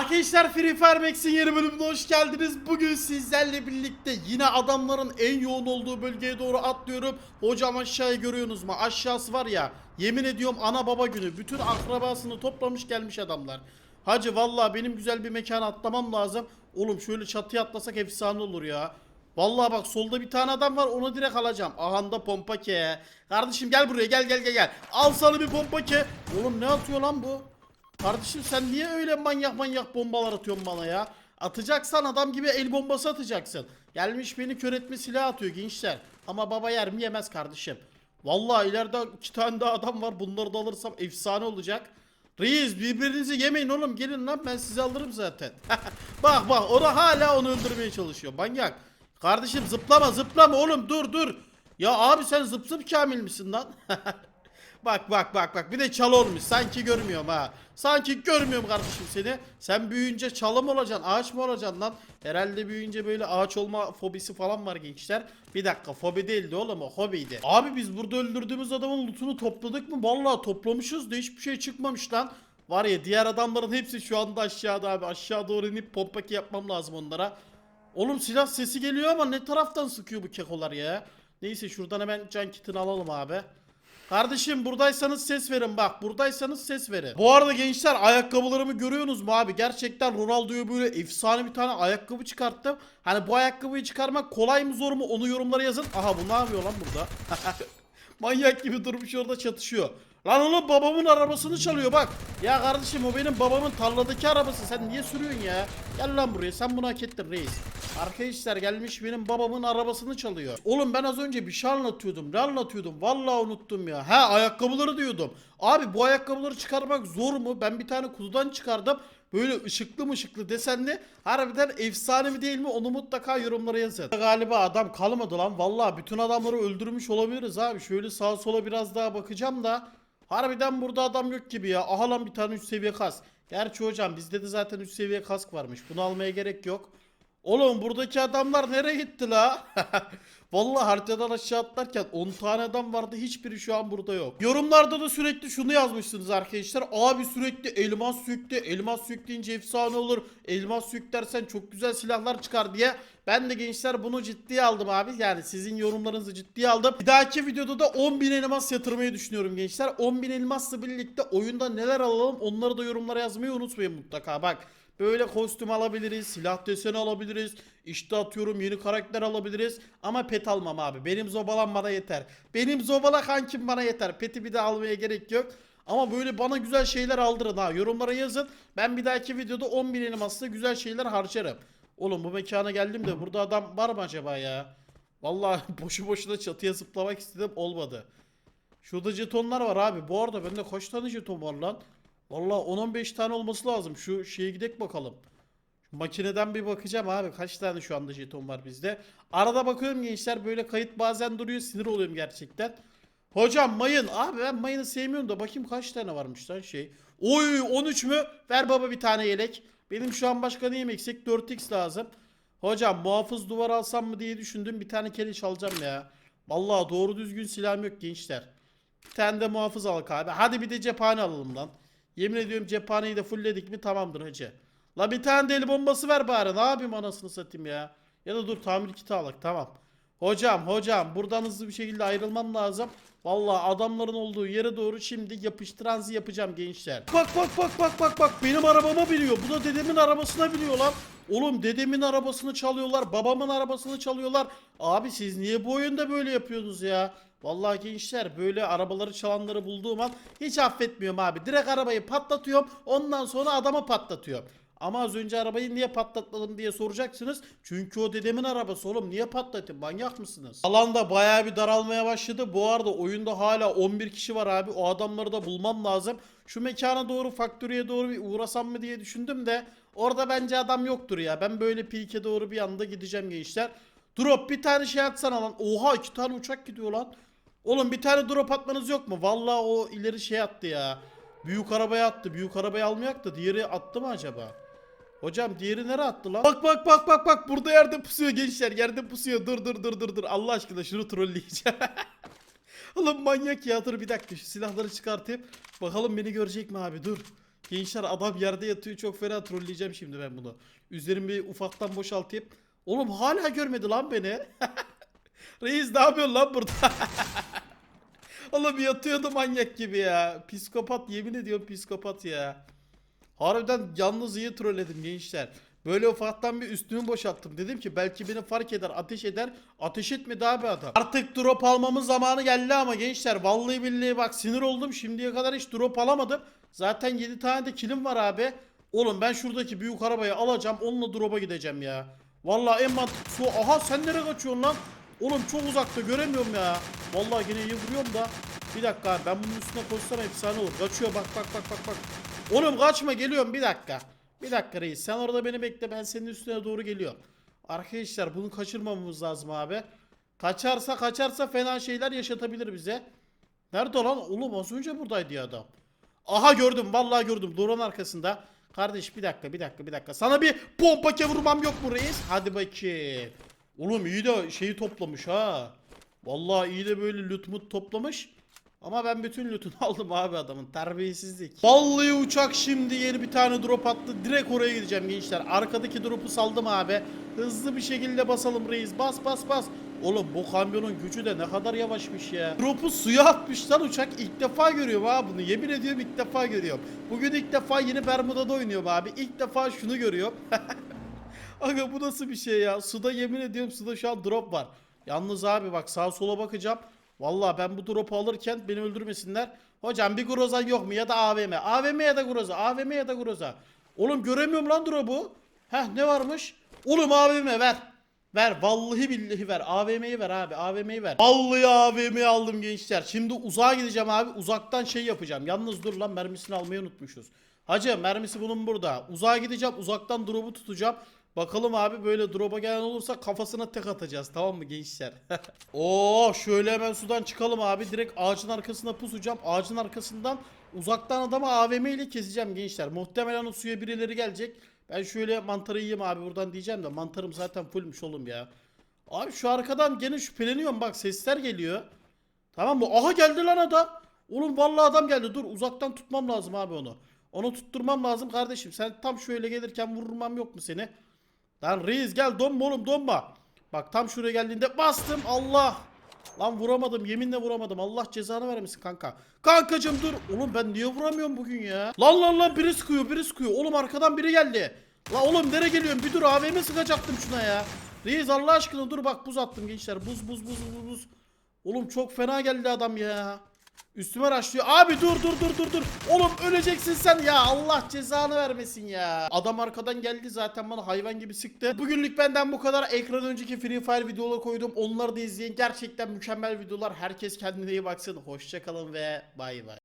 Arkadaşlar Free Fire Max'in yeni bölümüne hoş geldiniz. Bugün sizlerle birlikte yine adamların en yoğun olduğu bölgeye doğru atlıyorum. Hocam aşağıyı görüyorsunuz mu? Aşağısı var ya yemin ediyorum ana baba günü. Bütün akrabasını toplamış gelmiş adamlar. Hacı vallahi benim güzel bir mekana atlamam lazım. Oğlum şöyle çatıya atlasak efsane olur ya. Vallahi bak solda bir tane adam var onu direkt alacağım. Ahanda pompa ke. Kardeşim gel buraya gel gel gel gel. Al sana bir pompa ke. Oğlum ne atıyor lan bu? Kardeşim sen niye öyle manyak manyak bombalar atıyorsun bana ya? Atacaksan adam gibi el bombası atacaksın. Gelmiş beni kör etme silah atıyor gençler. Ama baba yer mi yemez kardeşim. Vallahi ileride iki tane daha adam var. Bunları da alırsam efsane olacak. Reis birbirinizi yemeyin oğlum. Gelin lan ben sizi alırım zaten. bak bak o da hala onu öldürmeye çalışıyor. Manyak. Kardeşim zıplama zıplama oğlum dur dur. Ya abi sen zıp zıp kamil misin lan? Bak bak bak bak bir de çalı olmuş sanki görmüyorum ha. Sanki görmüyorum kardeşim seni. Sen büyüyünce çalı mı olacaksın ağaç mı olacaksın lan? Herhalde büyüyünce böyle ağaç olma fobisi falan var gençler. Bir dakika fobi değildi oğlum o hobiydi. Abi biz burada öldürdüğümüz adamın lootunu topladık mı? Vallahi toplamışız da hiçbir şey çıkmamış lan. Var ya diğer adamların hepsi şu anda aşağıda abi. Aşağı doğru inip pompaki yapmam lazım onlara. Oğlum silah sesi geliyor ama ne taraftan sıkıyor bu kekolar ya? Neyse şuradan hemen can kitini alalım abi. Kardeşim buradaysanız ses verin bak buradaysanız ses verin. Bu arada gençler ayakkabılarımı görüyorsunuz mu abi? Gerçekten Ronaldo'ya böyle efsane bir tane ayakkabı çıkarttım. Hani bu ayakkabıyı çıkarmak kolay mı zor mu onu yorumlara yazın. Aha bu ne yapıyor lan burada? Manyak gibi durmuş orada çatışıyor. Lan oğlum babamın arabasını çalıyor bak. Ya kardeşim o benim babamın tarladaki arabası. Sen niye sürüyorsun ya? Gel lan buraya sen bunu hak ettin reis. Arkadaşlar gelmiş benim babamın arabasını çalıyor. Oğlum ben az önce bir şey anlatıyordum. Ne anlatıyordum? Vallahi unuttum ya. Ha ayakkabıları diyordum. Abi bu ayakkabıları çıkarmak zor mu? Ben bir tane kutudan çıkardım. Böyle ışıklı mı ışıklı desenli. Harbiden efsane mi değil mi? Onu mutlaka yorumlara yazın. Galiba adam kalmadı lan. Vallahi bütün adamları öldürmüş olabiliriz abi. Şöyle sağa sola biraz daha bakacağım da. Harbiden burada adam yok gibi ya. Aha lan bir tane 3 seviye kask. Gerçi hocam bizde de zaten 3 seviye kask varmış. Bunu almaya gerek yok. Oğlum buradaki adamlar nereye gitti la? Vallahi haritadan aşağı atlarken 10 tane adam vardı hiçbiri şu an burada yok. Yorumlarda da sürekli şunu yazmışsınız arkadaşlar. Abi sürekli elmas sükte, elmas sükleyince efsane olur. Elmas süklersen çok güzel silahlar çıkar diye. Ben de gençler bunu ciddiye aldım abi. Yani sizin yorumlarınızı ciddiye aldım. Bir dahaki videoda da 10.000 elmas yatırmayı düşünüyorum gençler. 10.000 elmasla birlikte oyunda neler alalım onları da yorumlara yazmayı unutmayın mutlaka. Bak Böyle kostüm alabiliriz, silah deseni alabiliriz. İşte atıyorum yeni karakter alabiliriz. Ama pet almam abi. Benim zobalan bana yeter. Benim zobala kankim bana yeter. Peti bir de almaya gerek yok. Ama böyle bana güzel şeyler aldırın ha. Yorumlara yazın. Ben bir dahaki videoda 10 bin elmasla güzel şeyler harcarım. Oğlum bu mekana geldim de burada adam var mı acaba ya? Vallahi boşu boşuna çatıya zıplamak istedim olmadı. Şurada jetonlar var abi. Bu arada bende kaç tane jeton var lan? Vallahi 10-15 tane olması lazım. Şu şeye gidek bakalım. Şu makineden bir bakacağım abi. Kaç tane şu anda jeton var bizde. Arada bakıyorum gençler böyle kayıt bazen duruyor. Sinir oluyorum gerçekten. Hocam mayın. Abi ben mayını sevmiyorum da bakayım kaç tane varmış lan şey. Oy 13 mü? Ver baba bir tane yelek. Benim şu an başka neyim eksik? 4x lazım. Hocam muhafız duvar alsam mı diye düşündüm. Bir tane keleş alacağım ya. Vallahi doğru düzgün silahım yok gençler. Bir tane de muhafız al abi. Hadi bir de cephane alalım lan. Yemin ediyorum cephaneyi de fullledik mi tamamdır hacı. La bir tane de el bombası ver bari. Ne yapayım anasını satayım ya. Ya da dur tamir kiti alak tamam. Hocam hocam buradan hızlı bir şekilde ayrılmam lazım. Vallahi adamların olduğu yere doğru şimdi yapıştıranızı yapacağım gençler. Bak bak bak bak bak bak benim arabama biniyor. Bu da dedemin arabasına biniyor lan. Oğlum dedemin arabasını çalıyorlar. Babamın arabasını çalıyorlar. Abi siz niye bu oyunda böyle yapıyorsunuz ya? Vallahi gençler böyle arabaları çalanları bulduğum an hiç affetmiyorum abi. Direkt arabayı patlatıyorum. Ondan sonra adamı patlatıyorum. Ama az önce arabayı niye patlatmadım diye soracaksınız. Çünkü o dedemin arabası oğlum niye patlatayım manyak mısınız? Alan da bayağı bir daralmaya başladı. Bu arada oyunda hala 11 kişi var abi. O adamları da bulmam lazım. Şu mekana doğru faktöriye doğru bir uğrasam mı diye düşündüm de orada bence adam yoktur ya. Ben böyle pike doğru bir anda gideceğim gençler. Drop bir tane şey atsana lan. Oha iki tane uçak gidiyor lan. Oğlum bir tane drop atmanız yok mu? Vallahi o ileri şey attı ya. Büyük arabaya attı. Büyük arabayı almayak da diğeri attı mı acaba? Hocam diğeri nereye attı lan? Bak bak bak bak bak burada yerde pusuyor gençler. Yerde pusuyor. Dur dur dur dur dur. Allah aşkına şunu trolleyeceğim. Oğlum manyak ya dur bir dakika şu silahları çıkartayım. Bakalım beni görecek mi abi dur. Gençler adam yerde yatıyor çok fena trolleyeceğim şimdi ben bunu. Üzerimi ufaktan boşaltayım. Oğlum hala görmedi lan beni. Reis ne yapıyorsun lan burada? Oğlum yatıyordu manyak gibi ya. Psikopat yemin ediyorum psikopat ya. Harbiden yalnız iyi trolledim gençler. Böyle ufaktan bir üstümü boşalttım. Dedim ki belki beni fark eder, ateş eder. Ateş etmedi abi adam. Artık drop almamın zamanı geldi ama gençler. Vallahi billahi bak sinir oldum. Şimdiye kadar hiç drop alamadım. Zaten 7 tane de kilim var abi. Oğlum ben şuradaki büyük arabayı alacağım. Onunla drop'a gideceğim ya. Vallahi en mantıklısı. Aha sen nereye kaçıyorsun lan? Oğlum çok uzakta göremiyorum ya. Vallahi yine iyi vuruyorum da. Bir dakika abi ben bunun üstüne koşsam efsane olur. Kaçıyor bak bak bak bak bak. Oğlum kaçma geliyorum bir dakika. Bir dakika reis sen orada beni bekle ben senin üstüne doğru geliyorum. Arkadaşlar bunu kaçırmamamız lazım abi. Kaçarsa kaçarsa fena şeyler yaşatabilir bize. Nerede lan? Oğlum az önce buradaydı ya adam. Aha gördüm vallahi gördüm duran arkasında. Kardeş bir dakika bir dakika bir dakika. Sana bir pompa vurmam yok mu reis? Hadi bakayım. Oğlum iyi de şeyi toplamış ha. Vallahi iyi de böyle loot mut toplamış. Ama ben bütün lootunu aldım abi adamın terbiyesizlik. Vallahi uçak şimdi yeni bir tane drop attı. Direkt oraya gideceğim gençler. Arkadaki drop'u saldım abi. Hızlı bir şekilde basalım reis. Bas bas bas. Oğlum bu kamyonun gücü de ne kadar yavaşmış ya. Drop'u suya atmış lan uçak. İlk defa görüyorum ha bunu. Yemin ediyorum ilk defa görüyorum. Bugün ilk defa yeni Bermuda'da oynuyorum abi. İlk defa şunu görüyorum. Aga bu nasıl bir şey ya? Suda yemin ediyorum suda şu an drop var. Yalnız abi bak sağa sola bakacağım. Vallahi ben bu drop'u alırken beni öldürmesinler. Hocam bir grozan yok mu ya da AVM? AVM ya da groza. AVM ya da groza. Oğlum göremiyorum lan drop'u. Heh ne varmış? Oğlum AVM ver. Ver vallahi billahi ver. AVM'yi ver abi. AVM'yi ver. Vallahi AVM'yi aldım gençler. Şimdi uzağa gideceğim abi. Uzaktan şey yapacağım. Yalnız dur lan mermisini almayı unutmuşuz. Hacı mermisi bunun burada. Uzağa gideceğim. Uzaktan drop'u tutacağım. Bakalım abi böyle drop'a gelen olursa kafasına tek atacağız tamam mı gençler? Oo şöyle hemen sudan çıkalım abi. Direkt ağacın arkasına pusacağım. Ağacın arkasından uzaktan adamı AVM ile keseceğim gençler. Muhtemelen o suya birileri gelecek. Ben şöyle mantarı yiyeyim abi buradan diyeceğim de mantarım zaten fullmüş oğlum ya. Abi şu arkadan gene şüpheleniyorum bak sesler geliyor. Tamam mı? Aha geldi lan adam. Oğlum vallahi adam geldi. Dur uzaktan tutmam lazım abi onu. Onu tutturmam lazım kardeşim. Sen tam şöyle gelirken vurmam yok mu seni? Lan reis gel donma oğlum donma. Bak tam şuraya geldiğinde bastım Allah. Lan vuramadım yeminle vuramadım. Allah cezanı vermesin kanka. Kankacım dur. Oğlum ben niye vuramıyorum bugün ya? Lan lan lan biri sıkıyor biri sıkıyor. Oğlum arkadan biri geldi. La oğlum nereye geliyorsun? Bir dur AVM sıkacaktım şuna ya. Reis Allah aşkına dur bak buz attım gençler. Buz buz buz buz buz. Oğlum çok fena geldi adam ya. Üstüme raşlıyor. Abi dur dur dur dur dur. Oğlum öleceksin sen ya. Allah cezanı vermesin ya. Adam arkadan geldi zaten bana hayvan gibi sıktı. Bugünlük benden bu kadar. Ekran önceki Free Fire videoları koydum. Onları da izleyin. Gerçekten mükemmel videolar. Herkes kendine iyi baksın. Hoşçakalın ve bay bay.